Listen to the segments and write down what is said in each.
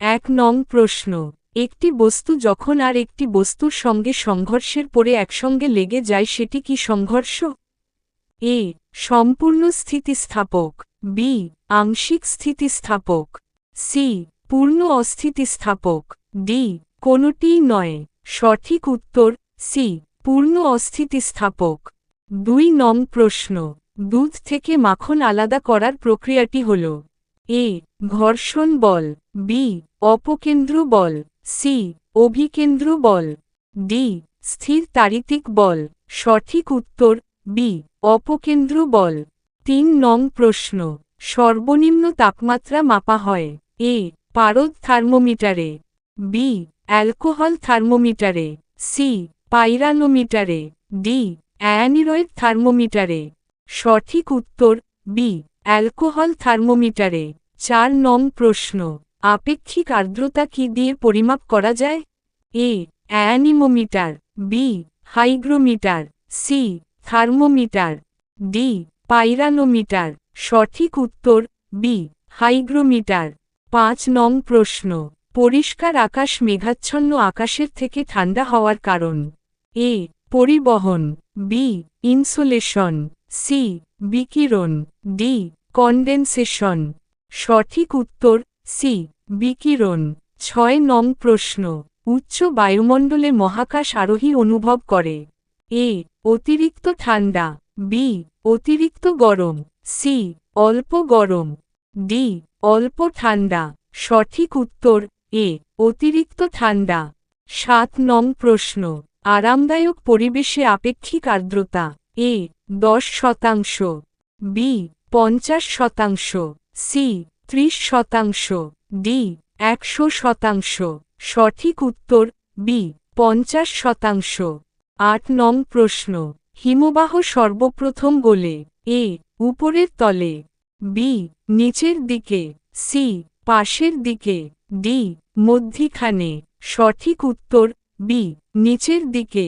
এক নং প্রশ্ন, একটি বস্তু যখন আর একটি বস্তুর সঙ্গে সংঘর্ষের পরে একসঙ্গে লেগে যায় সেটি কি সংঘর্ষ? এ, সম্পূর্ণ স্থিতিস্থাপক, বি, আংশিক স্থিতিস্থাপক, সি, পূর্ণ অস্থিতিস্থাপক, ডি কোনটিই নয়, সঠিক উত্তর, সি, পূর্ণ অস্থিতিস্থাপক। দুই নং প্রশ্ন, দুধ থেকে মাখন আলাদা করার প্রক্রিয়াটি হল এ, ঘর্ষণ বল, বি, অপকেন্দ্র বল, সি, অভিকেন্দ্র বল, ডি, স্থির তারিতিক বল, সঠিক উত্তর, বি, অপকেন্দ্র বল। তিন নং প্রশ্ন, সর্বনিম্ন তাপমাত্রা মাপা হয়, এ, পারদ থার্মোমিটারে, বি, অ্যালকোহল থার্মোমিটারে, সি, পাইরানোমিটারে, ডি, অ্যানিরয়েড থার্মোমিটারে। সঠিক উত্তর, বি অ্যালকোহল থার্মোমিটারে। চার নং প্রশ্ন, আপেক্ষিক আর্দ্রতা কি দিয়ে পরিমাপ করা যায়? A, anemometer, B, hygrometer, C, thermometer, D, pyranometer. সঠিক উত্তর, বি, হাইগ্রোমিটার। পাঁচ নং প্রশ্ন, পরিষ্কার আকাশ মেঘাচ্ছন্ন আকাশের থেকে ঠান্ডা হওয়ার কারণ। এ, পরিবহন। B, insulation. সি, বিকিরণ। D condensation. সঠিক উত্তর, সি, বিকিরণ। ছয় নং প্রশ্ন। উচ্চ বায়ুমণ্ডলে মহাকাশ আরোহী অনুভব করে। এ, অতিরিক্ত ঠান্ডা। বি, অতিরিক্ত গরম। সি, অল্প গরম। ডি, অল্প ঠান্ডা। সঠিক উত্তর, এ, অতিরিক্ত ঠান্ডা। সাত নং প্রশ্ন। আরামদায়ক পরিবেশে আপেক্ষিক আর্দ্রতা। এ, দশ শতাংশ। বি পঞ্চাশ শতাংশ সি ত্রিশ শতাংশ ডি একশো শতাংশ। সঠিক উত্তর বি পঞ্চাশ শতাংশ। আট নং প্রশ্ন, হিমবাহ সর্বপ্রথম গোলে এ উপরের তলে বি নিচের দিকে সি পাশের দিকে ডি মধ্যিখানে। সঠিক উত্তর বি নিচের দিকে।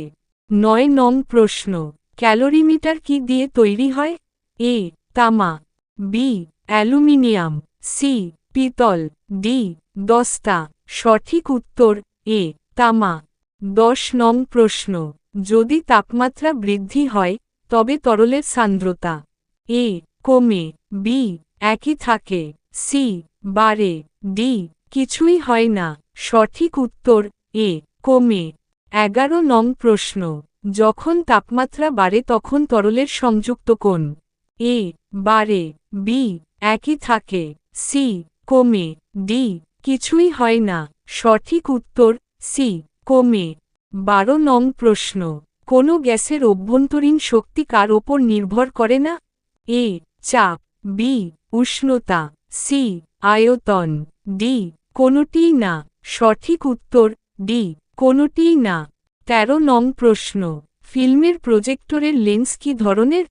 নয় নং প্রশ্ন, ক্যালোরিমিটার কি দিয়ে তৈরি হয়? এ তামা বি অ্যালুমিনিয়াম। সি পিতল। ডি দস্তা। সঠিক উত্তর এ তামা। দশ নং প্রশ্ন। যদি তাপমাত্রা বৃদ্ধি হয়, তবে তরলের সান্দ্রতা। এ কমে। বি একই থাকে। সি বাড়ে। ডি কিছুই হয় না। সঠিক উত্তর এ কমে। এগারো নং প্রশ্ন। যখন তাপমাত্রা বাড়ে, তখন তরলের সংযুক্ত কোন এ বাড়ে। বি, একই থাকে। সি, কমে। ডি, কিছুই হয় না। সঠিক উত্তর, সি, কমে। বারো নং প্রশ্ন। কোনো গ্যাসের অভ্যন্তরীণ শক্তি কার ওপর নির্ভর করে না? এ, চাপ। বি, উষ্ণতা। সি, আয়তন। ডি কোনটিই না। সঠিক উত্তর, ডি কোনটিই না। তেরো নং প্রশ্ন। ফিল্মের প্রজেক্টরের লেন্স কি ধরনের?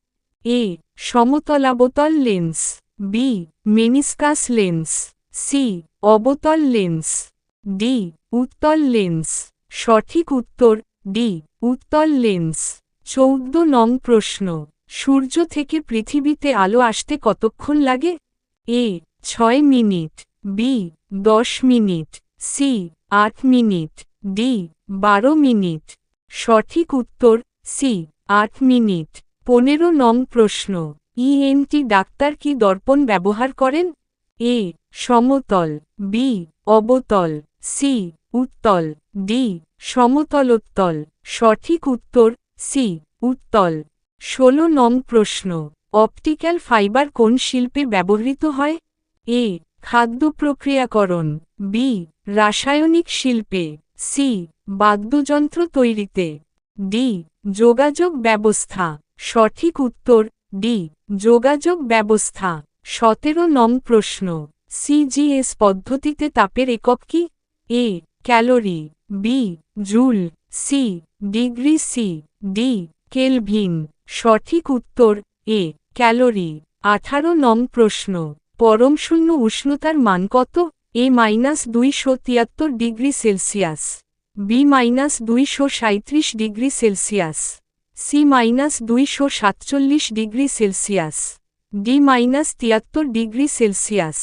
A সমতলাবতল lens B meniscus lens C অবতল lens D উত্তল লেন্স, সঠিক উত্তর ডি উত্তল লেন্স। চৌদ্দ নং প্রশ্ন, সূর্য থেকে পৃথিবীতে আলো আসতে কতক্ষণ লাগে? এ ছয় মিনিট বি দশ মিনিট সি আট মিনিট ডি বারো মিনিট। সঠিক উত্তর সি আট মিনিট। পনেরো নং প্রশ্ন ইএনটি ডাক্তার কি দর্পণ ব্যবহার করেন? এ. সমতল বি অবতল সি উত্তল ডি সমতলোত্তল, সঠিক উত্তর সি উত্তল। ষোলো নং প্রশ্ন, অপটিক্যাল ফাইবার কোন শিল্পে ব্যবহৃত হয়? এ. খাদ্য প্রক্রিয়াকরণ বি রাসায়নিক শিল্পে সি বাদ্যযন্ত্র তৈরিতে ডি যোগাযোগ ব্যবস্থা। সঠিক উত্তর ডি যোগাযোগ ব্যবস্থা। সতেরো নং প্রশ্ন। সিজিএস পদ্ধতিতে তাপের একক কি? A calorie. B joule. C degree C D kelvin. সঠিক উত্তর এ ক্যালোরি। আঠারো নং প্রশ্ন। পরমশূন্য উষ্ণতার মান কত? এ মাইনাস দুইশো তিয়াত্তর ডিগ্রি সেলসিয়াস। বি মাইনাস দুইশো সাঁত্রিশ ডিগ্রি সেলসিয়াস। সি মাইনাস দুইশো সাতচল্লিশ ডিগ্রি সেলসিয়াস ডি মাইনাস তিয়াত্তর ডিগ্রি সেলসিয়াস।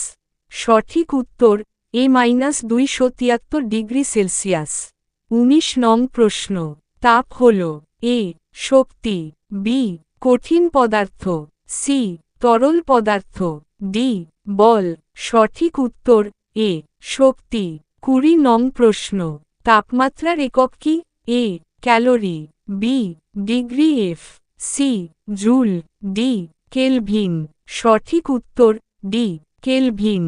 সঠিক উত্তর এ মাইনাস দুইশো তিয়াত্তর ডিগ্রি সেলসিয়াস। উনিশ নং প্রশ্ন, তাপ হল এ শক্তি বি কঠিন পদার্থ সি তরল পদার্থ ডি বল। সঠিক উত্তর এ শক্তি। কুড়ি নং প্রশ্ন, তাপমাত্রার একক কি? A calorie. B degree F C joule D kelvin. সঠিক উত্তর ডি কেলভিন।